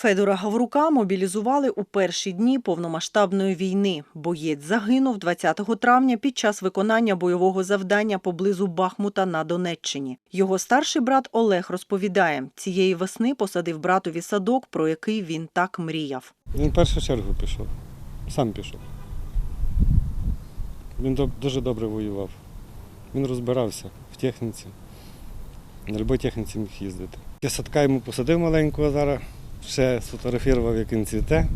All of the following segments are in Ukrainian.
Федора Гаврука мобілізували у перші дні повномасштабної війни. Боєць загинув 20 травня під час виконання бойового завдання поблизу Бахмута на Донеччині. Його старший брат Олег розповідає, цієї весни посадив братові садок, про який він так мріяв. Він в першу чергу пішов. Сам пішов. Він дуже добре воював. Він розбирався в техніці. На будь-якій техніці міг їздити. Я садка йому посадив маленького зараз, ще сфотографував, як він цвіте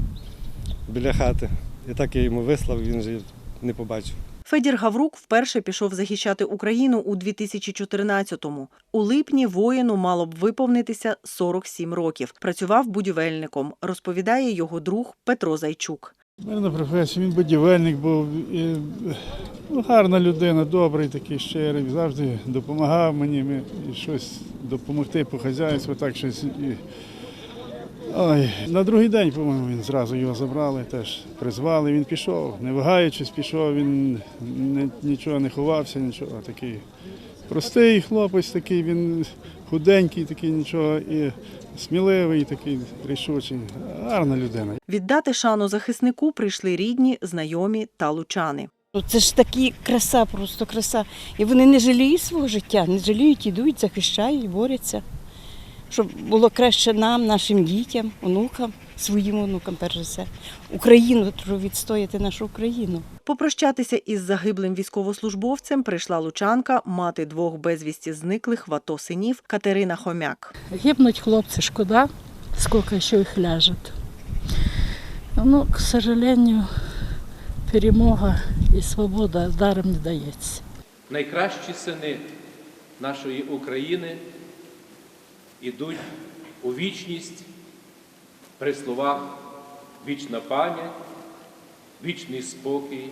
біля хати. І так я йому вислав, він же не побачив. Федір Гаврук вперше пішов захищати Україну у 2014-му. У липні воїну мало б виповнитися 47 років. Працював будівельником, розповідає його друг Петро Зайчук. Мирна професія, він будівельник був, і, ну, гарна людина, добрий, такий щирий, завжди допомагав мені ми- і щось допомогти по хазяйству, так щось. І... Ой, на другий день, по-моєму, він зразу його забрали, теж призвали, він пішов, не вагаючись, пішов, він не, нічого не ховався, нічого. Такий простий хлопець, такий, він худенький, такий нічого, і сміливий, такий рішучий, гарна людина. Віддати шану захиснику прийшли рідні, знайомі та лучани. Ну, Це ж такі краса, просто краса. І вони не жаліють свого життя, не жаліють, ідуть, захищають, борються. Щоб було краще нам, нашим дітям, онукам, своїм онукам, перш за все. Україну, відстояти нашу Україну. Попрощатися із загиблим військовослужбовцем прийшла лучанка, мати двох безвісті зниклих в АТО синів Катерина Хомяк. Гибнуть хлопцы, шкода, сколько еще их ляжет. Но, к сожалению, перемога и свобода даром не дається. найкращі сини нашої України ідуть у вічність при словах вічна пам'ять, вічний спокій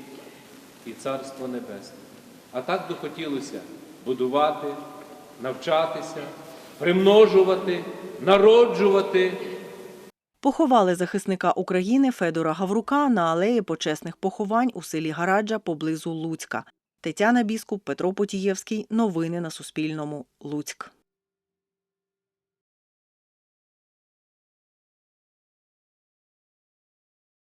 і царство небесне. А так би хотілося будувати, навчатися, примножувати, народжувати. Поховали захисника України Федора Гаврука на алеї почесних поховань у селі Гараджа поблизу Луцька. Тетяна Біскуп, Петро Потієвський. Новини на Суспільному. Луцьк.